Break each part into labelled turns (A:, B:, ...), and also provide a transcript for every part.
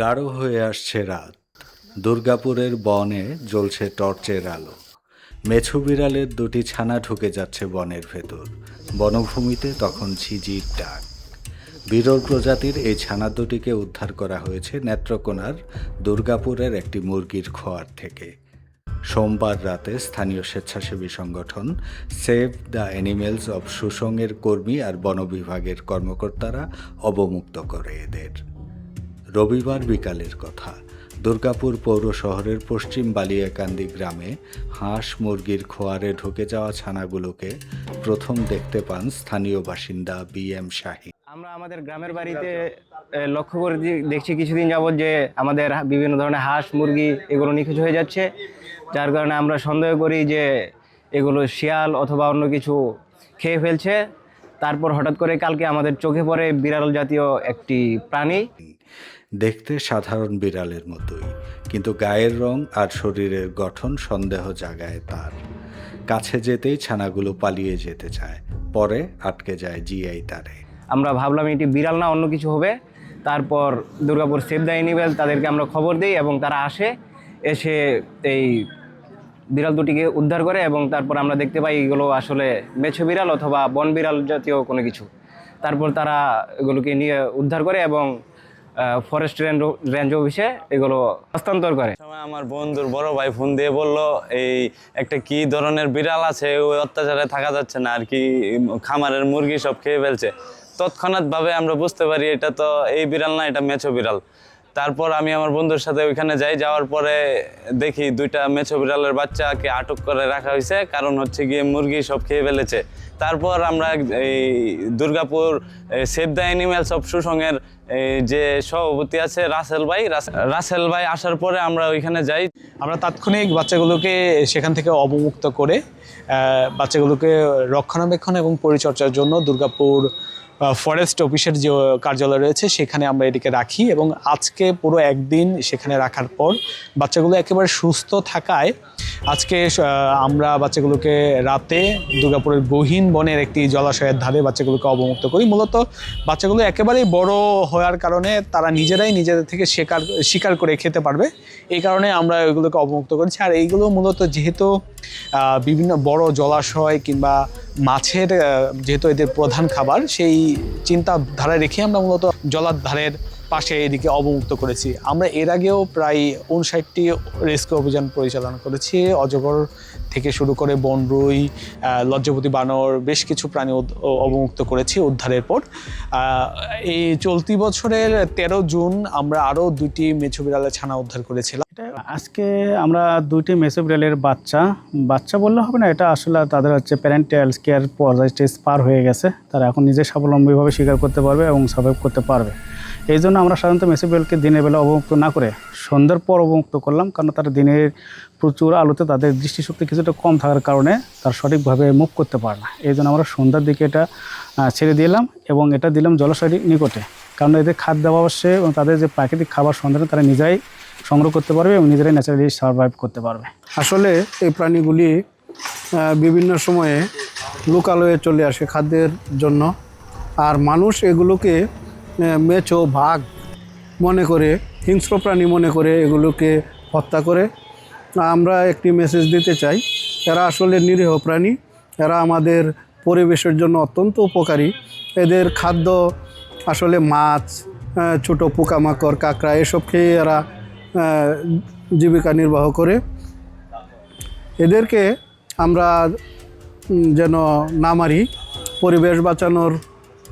A: গাঢ় হয়ে আসছে রাত। দুর্গাপুরের বনে জ্বলছে টর্চের আলো। মেছু বিড়ালের দুটি ছানা ঢুকে যাচ্ছে বনের ভেতর। বনভূমিতে তখন ঝিঝির ডাক। বিরল প্রজাতির এই ছানা দুটিকে উদ্ধার করা হয়েছে নেত্রকোনার দুর্গাপুরের একটি মুরগির খোয়ার থেকে। সোমবার রাতে স্থানীয় স্বেচ্ছাসেবী সংগঠন সেভ দ্য অ্যানিমেলস অব সুসংয়ের কর্মী আর বন বিভাগের কর্মকর্তারা অবমুক্ত করে এদের। রবিবার বিকালের কথা। দুর্গাপুর পৌর শহরের পশ্চিম বালিয়াকান্দি গ্রামে হাঁস মুরগির খোয়ারে ঢুকে যাওয়া ছানাগুলোকে প্রথম দেখতে পান স্থানীয় বাসিন্দা বি এম শাহী।
B: আমরা আমাদের গ্রামের বাড়িতে লক্ষ্য করে দেখছি কিছুদিন যাবত যে আমাদের বিভিন্ন ধরনের হাঁস, মুরগি এগুলো নিখোঁজ হয়ে যাচ্ছে। যার কারণে আমরা সন্দেহ করি যে এগুলো শিয়াল অথবা অন্য কিছু খেয়ে ফেলছে। তারপর হঠাৎ করে কালকে আমাদের চোখে পড়ে বিড়াল জাতীয় একটি প্রাণী।
A: দেখতে সাধারণ বিড়ালের মতোই কিন্তু গায়ের রং আর শরীরের গঠন সন্দেহ জাগায় তার। কাছে যেতেই ছানাগুলো পালিয়ে যেতে চায় পরে আটকে যায় জিআই তারে।
B: আমরা ভাবলাম এটি বিড়াল না অন্য কিছু হবে। তারপর দুর্গাপুর সেভ দ্য অ্যানিমেল তাদেরকে আমরা খবর দিই এবং তারা আসে এসে এই বিড়াল দুটিকে উদ্ধার করে এবং তারপর আমরা দেখতে পাই এগুলো আসলে মেছো বিড়াল অথবা বন বিড়াল জাতীয় কোনো কিছু। তারপর তারা এগুলোকে নিয়ে উদ্ধার করে এবং ফরেস্ট রেঞ্জ রেঞ্জ অফিসে এগুলো হস্তান্তর করে।
C: আমার বন্ধুর বড় ভাই ফোন দিয়ে বলল, এই একটা কি ধরনের বিড়াল আছে? ওই অত্যাচারে থাকা যাচ্ছে না আর কি খামারের মুরগি সব খেয়ে ফেলছে। তৎক্ষণাৎ ভাবে আমরা বুঝতে পারি এটা তো এই বিড়াল না, এটা মেছো বিড়াল। তারপর আমি আমার বন্ধুর সাথে ওইখানে যাই, যাওয়ার পরে দেখি দুইটা মেছো বিড়ালের বাচ্চাকে আটক করে রাখা হয়েছে, কারণ হচ্ছে গিয়ে মুরগি সব খেয়ে ফেলেছে। তারপর আমরা এই Durgapur save the animals of সুসংয়ের যে সভাপতি আছে রাসেল ভাই রাসেল ভাই আসার পরে আমরা ওইখানে যাই।
D: আমরা তাৎক্ষণিক বাচ্চাগুলোকে সেখান থেকে অবমুক্ত করে বাচ্চাগুলোকে রক্ষণাবেক্ষণ এবং পরিচর্যার জন্য দুর্গাপুর ফরেস্ট অফিসের যে কার্যালয় রয়েছে, সেখানে আমরা এটিকে রাখি এবং আজকে পুরো একদিন সেখানে রাখার পর বাচ্চাগুলো একেবারে সুস্থ থাকায় আজকে আমরা বাচ্চাগুলোকে রাতে দুর্গাপুরের গহীন বনের একটি জলাশয়ের ধারে বাচ্চাগুলোকে অবমুক্ত করি। মূলত বাচ্চাগুলো একেবারেই বড় হওয়ার কারণে তারা নিজেরাই নিজেদের থেকে শিকার শিকার করে খেতে পারবে। এই কারণে আমরা এগুলোকে অবমুক্ত করেছি। আর এইগুলো মূলত যেহেতু বিভিন্ন বড় জলাশয় কিংবা মাছের যেহেতু এদের প্রধান খাবার, সেই চিন্তাধারায় রেখে আমরা মূলত জলার ধারের পাশে এদিকে অবমুক্ত করেছি। আমরা এর আগেও প্রায় উনষাটটি রেস্কিউ অভিযান পরিচালনা করেছি। অজগর থেকে শুরু করে বনরুই লজ্জাপতি বানর, বেশ কিছু প্রাণী অবমুক্ত করেছি উদ্ধারের পর। এই চলতি বছরের তেরো জুন আমরা আরও দুইটি মেছু বিড়ালের ছানা উদ্ধার করেছিলাম।
E: আজকে আমরা দুইটি মেসো বিড়ালের বাচ্চা। বাচ্চা বললে হবে না, এটা আসলে তাদের হচ্ছে প্যারেন্টাল কেয়ার পর্যায় স্টেজ পার হয়ে গেছে। তারা এখন নিজে স্বাবলম্বীভাবে স্বীকার করতে পারবে এবং সার্ভাইভ করতে পারবে। এই জন্য আমরা সাধারণত মেসো বিড়ালকে দিনের বেলা অবমুক্ত না করে সন্ধ্যার পর অবমুক্ত করলাম, কারণ তারা দিনের প্রচুর আলোতে তাদের দৃষ্টিশক্তি কিছুটা কম থাকার কারণে তারা সঠিকভাবে মুভ করতে পারে না। এই জন্য আমরা সন্ধ্যার দিকে এটা ছেড়ে দিলাম এবং এটা দিলাম জলাশয়ের নিকটে। কারণ এদের খাদ্য অবশ্যই এবং তাদের যে প্রাকৃতিক খাবার সন্ধানে তারা নিজেরাই সংগ্রহ করতে পারবে এবং নিজেরাই ন্যাচারালি সার্ভাইভ করতে পারবে।
F: আসলে এই প্রাণীগুলি বিভিন্ন সময়ে লোকালয়ে চলে আসে খাদ্যের জন্য। আর মানুষ এগুলোকে মেছো ভাগ মনে করে, হিংস্র প্রাণী মনে করে এগুলোকে হত্যা করে। আমরা একটি মেসেজ দিতে চাই, এরা আসলে নিরীহ প্রাণী, এরা আমাদের পরিবেশের জন্য অত্যন্ত উপকারী। এদের খাদ্য আসলে মাছ ছোটো পোকামাকড়, কাঁকড়া, এসব খেয়ে এরা জীবিকা নির্বাহ করে। এদেরকে আমরা যেন না মারি, পরিবেশ বাঁচানোর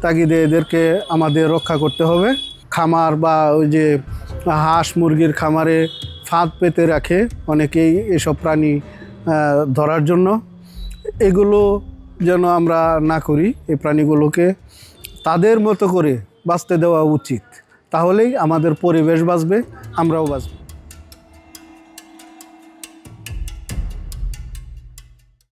F: তাগিদে এদেরকে আমাদের রক্ষা করতে হবে। খামার বা ওই যে হাঁস মুরগির খামারে ফাঁদ পেতে রাখে অনেকেই এসব প্রাণী ধরার জন্য। এগুলো যেন আমরা না করি, এই প্রাণীগুলোকে তাদের মতো করে বাঁচতে দেওয়া উচিত। তাহলেই আমাদের পরিবেশ বাঁচবে, আমরাও বাঁচব।